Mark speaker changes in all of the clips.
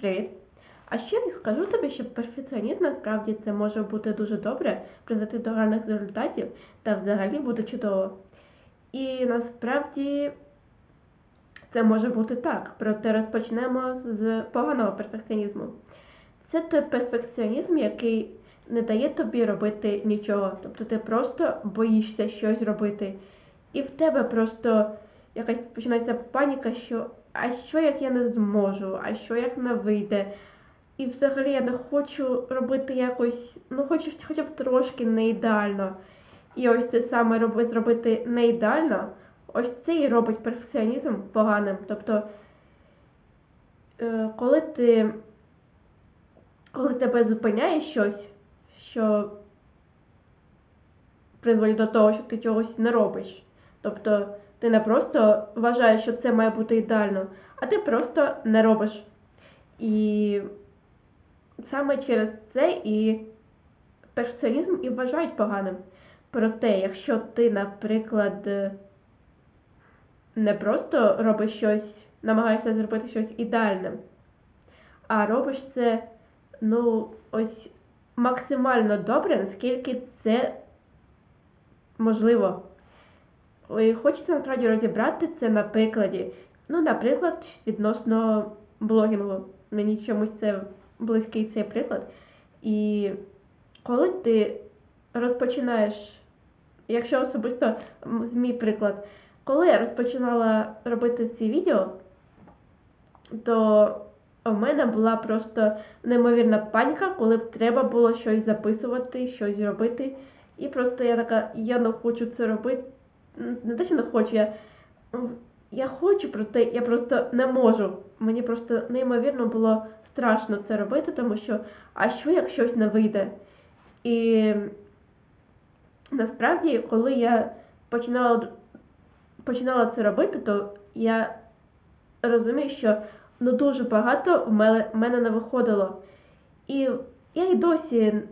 Speaker 1: Привіт! А ще я скажу тобі, що перфекціонізм насправді це може бути дуже добре, призвести до гарних результатів та взагалі буде чудово. І насправді це може бути так. Проте розпочнемо з поганого перфекціонізму. Це той перфекціонізм, який не дає тобі робити нічого. Тобто ти просто боїшся щось робити. І в тебе просто якась починається паніка, що а що як я не зможу, а що як не вийде. І взагалі я не хочу робити якось, ну хочу хоча б трошки не ідеально. І ось це саме робити, зробити не ідеально, ось це і робить перфекціонізм поганим. Тобто, е, коли ти коли тебе зупиняє щось, що призводить до того, що ти чогось не робиш. Тобто ти не просто вважаєш, що це має бути ідеально, а ти просто не робиш. І саме через це і перфекціонізм і вважають поганим. Проте, якщо ти, наприклад, не просто робиш щось, намагаєшся зробити щось ідеальним, а робиш це, ну, ось максимально добре, наскільки це можливо. Хочеться насправді розібрати це на прикладі. Ну, наприклад, відносно блогінгу. Мені чомусь це близький цей приклад. І коли ти розпочинаєш, якщо особисто з мій приклад, коли я розпочинала робити ці відео, то у мене була просто неймовірна паніка, коли б треба було щось записувати, щось робити. І просто я така, я не хочу це робити. Не те, що не хочу, я я хочу, проте я просто не можу. Мені просто неймовірно було страшно це робити, тому що а що як щось не вийде? І насправді, коли я починала починала це робити, то я розумію, що ну дуже багато в мене, в мене не виходило. І я й досі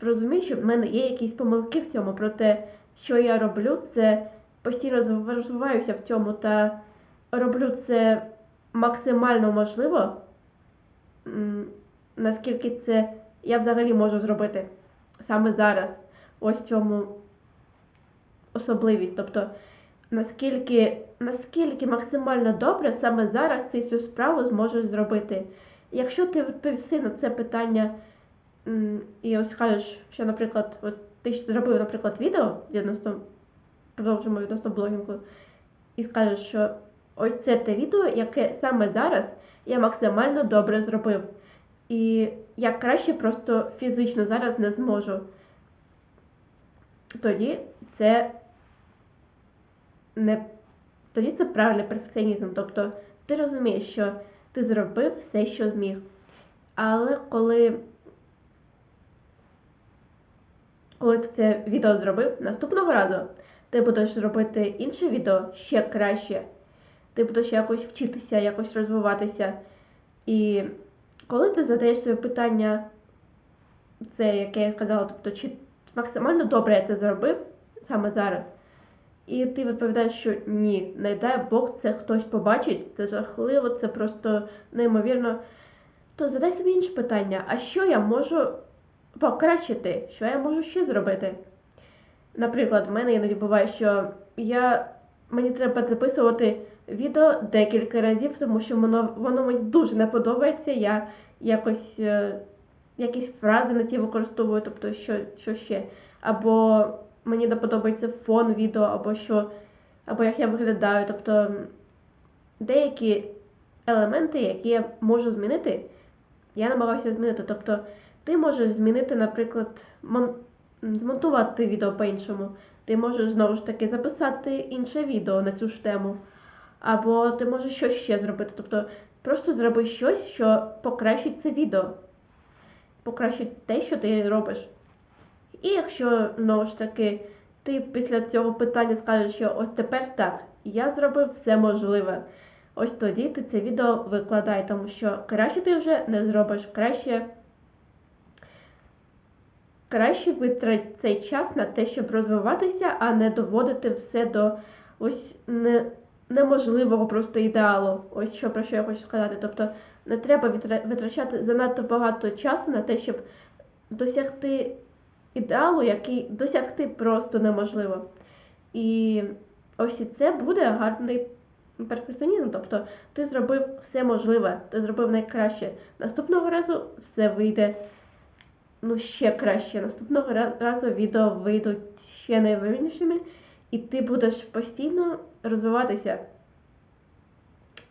Speaker 1: розумію, що в мене є якісь помилки в цьому, проте, що я роблю, це постійно розвиваюся в цьому та роблю це максимально можливо, наскільки це я взагалі можу зробити саме зараз. Ось цьому особливість. Тобто, наскільки наскільки максимально добре саме зараз цю справу зможу зробити. Якщо ти відповіси на це питання і ось скажеш, що, наприклад, ось ти зробив, наприклад, відео відносно продовжимо відносно блогінгу, і скажеш, що ось це те відео, яке саме зараз я максимально добре зробив. І я краще просто фізично зараз не зможу. Тоді це не тоді це правильний перфекціонізм. Тобто ти розумієш, що ти зробив все, що зміг. Але коли коли ти це відео зробив наступного разу, ти будеш робити інше відео ще краще. Ти будеш якось вчитися, якось розвиватися. І коли ти задаєш собі питання, це яке я казала, тобто, чи максимально добре я це зробив саме зараз. І ти відповідаєш, що ні, не дай Бог, це хтось побачить, це жахливо, це просто неймовірно. То задай собі інше питання: а що я можу покращити? Що я можу ще зробити? Наприклад, в мене іноді буває, що я, мені треба записувати відео декілька разів, тому що воно воно мені дуже не подобається. Я якось е, якісь фрази на ті використовую, тобто що що ще. Або мені не подобається фон відео, або що, або як я виглядаю. Тобто деякі елементи, які я можу змінити, я намагаюся змінити. Тобто ти можеш змінити, наприклад, мон змонтувати відео по-іншому. Ти можеш знову ж таки записати інше відео на цю ж тему. Або ти можеш щось ще зробити. Тобто просто зроби щось, що покращить це відео. Покращить те, що ти робиш. І якщо, знову ж таки, ти після цього питання скажеш, що ось тепер так, я зробив все можливе. Ось тоді ти це відео викладай, тому що краще ти вже не зробиш, краще краще витрать цей час на те, щоб розвиватися, а не доводити все до ось не, неможливого просто ідеалу. Ось що про що я хочу сказати. Тобто Не треба витрачати занадто багато часу на те, щоб досягти ідеалу, який досягти просто неможливо. І ось це буде гарний перфекціонізм. Тобто ти зробив все можливе, ти зробив найкраще. Наступного разу все вийде ну, ще краще. Наступного разу відео вийдуть ще найвирішими, і ти будеш постійно розвиватися.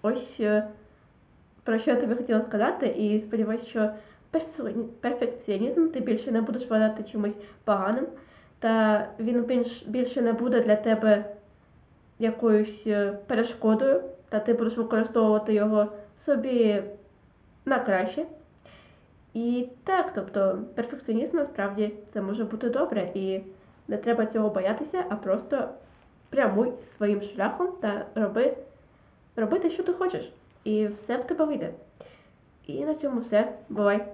Speaker 1: Ось е, про що я тобі хотіла сказати, і сподіваюся, що перфекціонізм ти більше не будеш вважати чимось поганим, та він більше не буде для тебе якоюсь е, перешкодою, та ти будеш використовувати його собі на краще. І так, тобто перфекціонізм насправді це може бути добре, і не треба цього боятися, а просто прямуй своїм шляхом та роби, роби те, що ти хочеш. І все в тебе вийде. І на цьому все. Бувай!